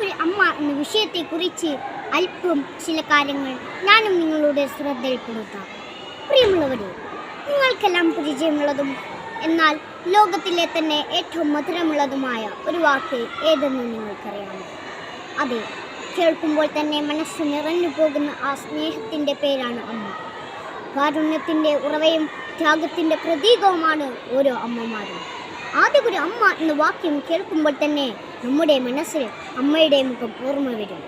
ഒരു അമ്മ എന്ന വിഷയത്തെക്കുറിച്ച് അല്പം ചില കാര്യങ്ങൾ ഞാനും നിങ്ങളുടെ ശ്രദ്ധയിൽപ്പെടുത്താം. പ്രിയമുള്ളവരെ നിങ്ങൾക്കെല്ലാം പരിചയമുള്ളതും എന്നാൽ ലോകത്തിലെ തന്നെ ഏറ്റവും മധുരമുള്ളതുമായ ഒരു വാക്ക് ഏതെന്ന് നിങ്ങൾക്കറിയാമോ? അതെ കേൾക്കുമ്പോൾ തന്നെ മനസ്സ് നിറഞ്ഞു പോകുന്ന ആ സ്നേഹത്തിന്റെ പേരാണ് അമ്മ. കാരുണ്യത്തിന്റെ ഉറവയും ത്യാഗത്തിന്റെ പ്രതീകവുമാണ് ഓരോ അമ്മമാരും. ആദ്യം ഒരു അമ്മ എന്ന വാക്യം കേൾക്കുമ്പോൾ തന്നെ നമ്മുടെ മനസ്സിൽ അമ്മയുടെ മുഖം ഓർമ്മ വരും.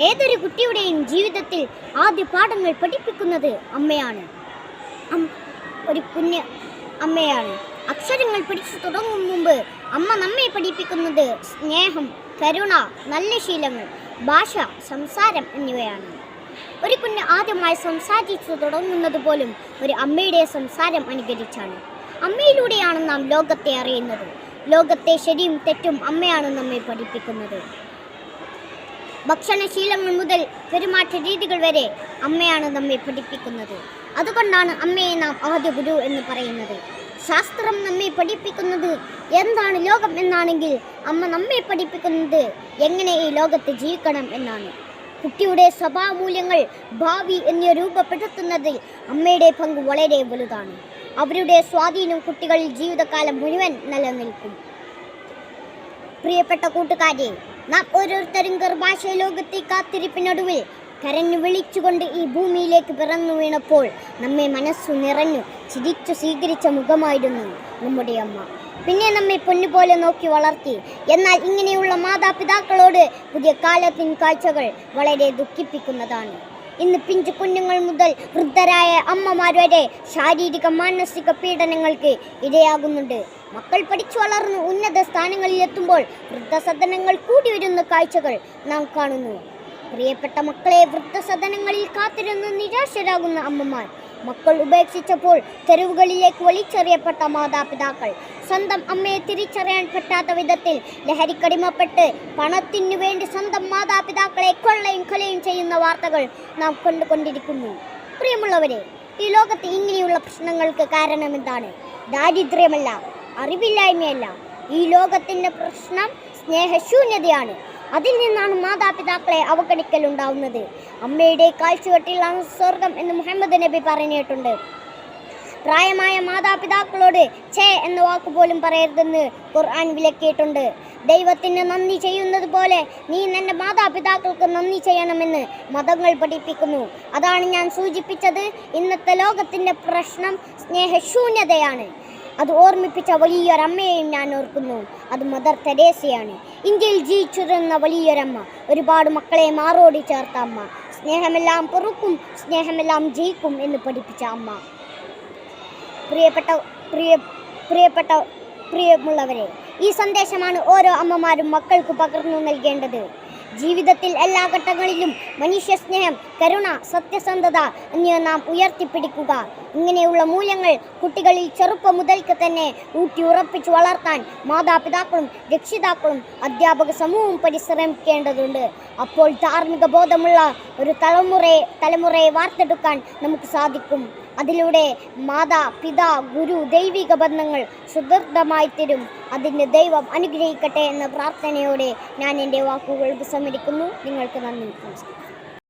ഏതൊരു കുട്ടിയുടെയും ജീവിതത്തിൽ ആദ്യ പാഠങ്ങൾ പഠിപ്പിക്കുന്നത് അമ്മയാണ്. ഒരു കുഞ്ഞ് അമ്മയാണ്. അക്ഷരങ്ങൾ പഠിച്ചു തുടങ്ങും മുമ്പ് അമ്മ നമ്മെ പഠിപ്പിക്കുന്നത് സ്നേഹം കരുണ നല്ല ശീലങ്ങൾ ഭാഷ സംസാരം എന്നിവയാണ്. ഒരു കുഞ്ഞ് ആദ്യമായി സംസാരിച്ചു തുടങ്ങുന്നത് പോലും ഒരു അമ്മയുടെ സംസാരം അനുകരിച്ചാണ്. അമ്മയിലൂടെയാണ് നാം ലോകത്തെ അറിയുന്നത്. ലോകത്തെ ശരിയും തെറ്റും അമ്മയാണ് നമ്മെ പഠിപ്പിക്കുന്നത്. ഭക്ഷണശീലങ്ങൾ മുതൽ പെരുമാറ്റ രീതികൾ വരെ അമ്മയാണ് നമ്മെ പഠിപ്പിക്കുന്നത്. അതുകൊണ്ടാണ് അമ്മയെ നാം ആദ്യ ഗുരു എന്ന് പറയുന്നത്. ശാസ്ത്രം നമ്മെ പഠിപ്പിക്കുന്നത് എന്താണ് ലോകം എന്നാണെങ്കിൽ അമ്മ നമ്മെ പഠിപ്പിക്കുന്നത് എങ്ങനെ ഈ ലോകത്ത് ജീവിക്കണം എന്നാണ്. കുട്ടിയുടെ സ്വഭാവമൂല്യങ്ങൾ ഭാവി എന്നിവ രൂപപ്പെടുത്തുന്നതിൽ അമ്മയുടെ പങ്ക് വളരെ വലുതാണ്. അവരുടെ സ്വാധീനം കുട്ടികളിൽ ജീവിതകാലം മുഴുവൻ നിലനിൽക്കും. പ്രിയപ്പെട്ട കൂട്ടുകാരെ നാം ഓരോരുത്തരും ഗർഭാശയ ലോകത്തെ കാത്തിരിപ്പിനൊടുവിൽ കരഞ്ഞു വിളിച്ചുകൊണ്ട് ഈ ഭൂമിയിലേക്ക് പിറന്നു വീണപ്പോൾ നമ്മെ മനസ്സു നിറഞ്ഞു ചിരിച്ചു സ്വീകരിച്ച മുഖമായിരുന്നു നമ്മുടെ അമ്മ. പിന്നെ നമ്മെ പൊന്നുപോലെ നോക്കി വളർത്തി. എന്നാൽ ഇങ്ങനെയുള്ള മാതാപിതാക്കളോട് പുതിയ കാലത്തിൻ കാഴ്ചകൾ വളരെ ദുഃഖിപ്പിക്കുന്നതാണ്. ഇന്ന് പിഞ്ചു കുഞ്ഞുങ്ങൾ മുതൽ വൃദ്ധരായ അമ്മമാർ വരെ ശാരീരിക മാനസിക പീഡനങ്ങൾക്ക് ഇരയാകുന്നുണ്ട്. മക്കൾ പഠിച്ചു വളർന്ന് ഉന്നത സ്ഥാനങ്ങളിൽ എത്തുമ്പോൾ വൃദ്ധസദനങ്ങൾ കൂടി വരുന്ന കാഴ്ചകൾ നാം കാണുന്നു. പ്രിയപ്പെട്ട മക്കളെ വൃദ്ധസദനങ്ങളിൽ കാത്തിരുന്ന് നിരാശരാകുന്ന അമ്മമാർ മക്കൾ ഉപേക്ഷിച്ചപ്പോൾ തെരുവുകളിലേക്ക് വലിച്ചെറിയപ്പെട്ട മാതാപിതാക്കൾ. സ്വന്തം അമ്മയെ തിരിച്ചറിയാൻ പറ്റാത്ത വിധത്തിൽ ലഹരിക്കടിമപ്പെട്ട് പണത്തിനു വേണ്ടി സ്വന്തം മാതാപിതാക്കളെ കൊള്ളയും കൊലയും ചെയ്യുന്ന വാർത്തകൾ നാം കണ്ടുകൊണ്ടിരിക്കുന്നു. പ്രിയമുള്ളവരെ ഈ ലോകത്ത് ഇങ്ങനെയുള്ള പ്രശ്നങ്ങൾക്ക് കാരണം എന്താണ്? ദാരിദ്ര്യമല്ല അറിവില്ലായ്മയല്ല. ഈ ലോകത്തിന്റെ പ്രശ്നം സ്നേഹശൂന്യതയാണ്. അതിൽ നിന്നാണ് മാതാപിതാക്കളെ അവഗണിക്കലുണ്ടാവുന്നത്. അമ്മയുടെ കാഴ്ചവെട്ടിലാണ് സ്വർഗം എന്ന് മുഹമ്മദ് നബി പറഞ്ഞിട്ടുണ്ട്. പ്രായമായ മാതാപിതാക്കളോട് ഛേ എന്ന വാക്ക് പോലും പറയരുതെന്ന് ഖുർആൻ വിലക്കിയിട്ടുണ്ട്. ദൈവത്തിന് നന്ദി ചെയ്യുന്നത് പോലെ നീ നിന്റെ മാതാപിതാക്കൾക്ക് നന്ദി ചെയ്യണമെന്ന് മതങ്ങൾ പഠിപ്പിക്കുന്നു. അതാണ് ഞാൻ സൂചിപ്പിച്ചത്. ഇന്നത്തെ ലോകത്തിന്റെ പ്രശ്നം സ്നേഹശൂന്യതയാണ്. അത് ഓർമ്മിപ്പിച്ച വലിയൊരമ്മയെയും ഞാൻ ഓർക്കുന്നു. അത് മദർ തെരേസയാണ്. ഇന്ത്യയിൽ ജീവിച്ചിരുന്ന വലിയൊരമ്മ. ഒരുപാട് മക്കളെ മാറോടി ചേർത്ത അമ്മ. സ്നേഹമെല്ലാം പൊറുക്കും സ്നേഹമെല്ലാം ജയിക്കും എന്ന് പഠിപ്പിച്ച അമ്മ. പ്രിയപ്പെട്ട പ്രിയ പ്രിയപ്പെട്ട പ്രിയമുള്ളവരെ ഈ സന്ദേശമാണ് ഓരോ അമ്മമാരും മക്കൾക്ക് പകർന്നു നൽകേണ്ടത്. ജീവിതത്തിൽ എല്ലാ ഘട്ടങ്ങളിലും മനുഷ്യ സ്നേഹം കരുണ സത്യസന്ധത എന്നിവ നാം ഉയർത്തിപ്പിടിക്കുക. ഇങ്ങനെയുള്ള മൂല്യങ്ങൾ കുട്ടികളിൽ ചെറുപ്പം മുതൽക്ക് തന്നെ ഊട്ടിയുറപ്പിച്ച് വളർത്താൻ മാതാപിതാക്കളും രക്ഷിതാക്കളും അധ്യാപക സമൂഹവും പരിശ്രമിക്കേണ്ടതുണ്ട്. അപ്പോൾ ധാർമ്മിക ബോധമുള്ള ഒരു തലമുറയെ തലമുറയെ വാർത്തെടുക്കാൻ നമുക്ക് സാധിക്കും. അതിലൂടെ മാതാ പിതാ ഗുരു ദൈവിക ബന്ധങ്ങൾ സുദൃഢമായി തരും. അതിന് ദൈവം അനുഗ്രഹിക്കട്ടെ എന്ന പ്രാർത്ഥനയോടെ ഞാൻ എന്റെ വാക്കുകൾ ഉപസംഹരിക്കുന്നു. നിങ്ങൾക്ക് നന്ദി നമസ്കാരം.